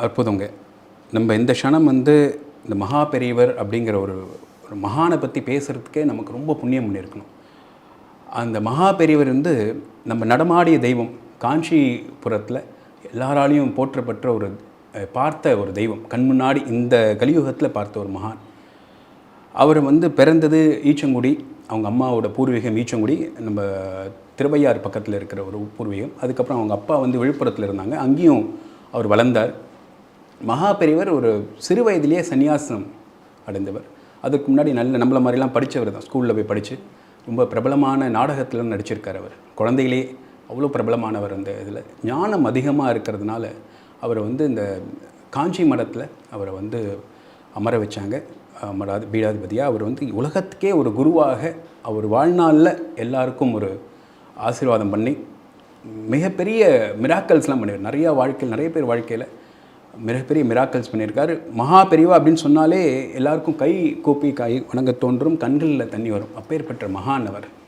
அற்புதங்க. நம்ம இந்த க்ஷணம் வந்து இந்த மகா பெரியவர் அப்படிங்கிற ஒரு ஒரு மகானை பற்றி பேசுகிறதுக்கே நமக்கு ரொம்ப புண்ணியம் பண்ணியிருக்கணும். அந்த மகா பெரியவர் வந்து நம்ம நடமாடிய தெய்வம் காஞ்சிபுரத்தில் எல்லாராலையும் போற்றப்பட்ட ஒரு பார்த்த ஒரு தெய்வம். கண் முன்னாடி இந்த கலியுகத்தில் பார்த்த ஒரு மகான். அவர் வந்து பிறந்தது ஈச்சங்குடி. அவங்க அம்மாவோட பூர்வீகம் ஈச்சங்குடி. நம்ம திருவையாறு பக்கத்தில் இருக்கிற ஒரு பூர்வீகம். அதுக்கப்புறம் அவங்க அப்பா வந்து விழுப்புரத்தில் இருந்தாங்க. அங்கேயும் அவர் வளர்ந்தார். மகா பெரியவர் ஒரு சிறு வயதிலேயே சன்னியாசம் அடைந்தவர். அதுக்கு முன்னாடி நல்ல நம்மளை மாதிரிலாம் படித்தவர் தான். ஸ்கூலில் போய் படித்து ரொம்ப பிரபலமான நாடகத்திலும் நடிச்சிருக்கார் அவர். குழந்தையிலே அவ்வளோ பிரபலமானவர் அந்த இதில். ஞானம் அதிகமாக இருக்கிறதுனால அவரை வந்து இந்த காஞ்சி மடத்தில் அவரை வந்து அமர வச்சாங்க. மடாதி பீடாதிபதியாக அவர் வந்து உலகத்துக்கே ஒரு குருவாக அவர் வாழ்நாளில் எல்லாருக்கும் ஒரு ஆசீர்வாதம் பண்ணி மிகப்பெரிய மிராக்கல்ஸ்லாம் பண்ணிடுவார் நிறையா வாழ்க்கையில் நிறைய பேர் வாழ்க்கையில் மிகப்பெரிய மிராக்கல்ஸ் பண்ணியிருக்காரு. மகா பெரியவா அப்படின்னு சொன்னாலே எல்லாருக்கும் கை கூப்பி கை வணங்க தோன்றும் கண்களில் தண்ணி வரும். அப்பேற்பட்ட மகான் அவர்.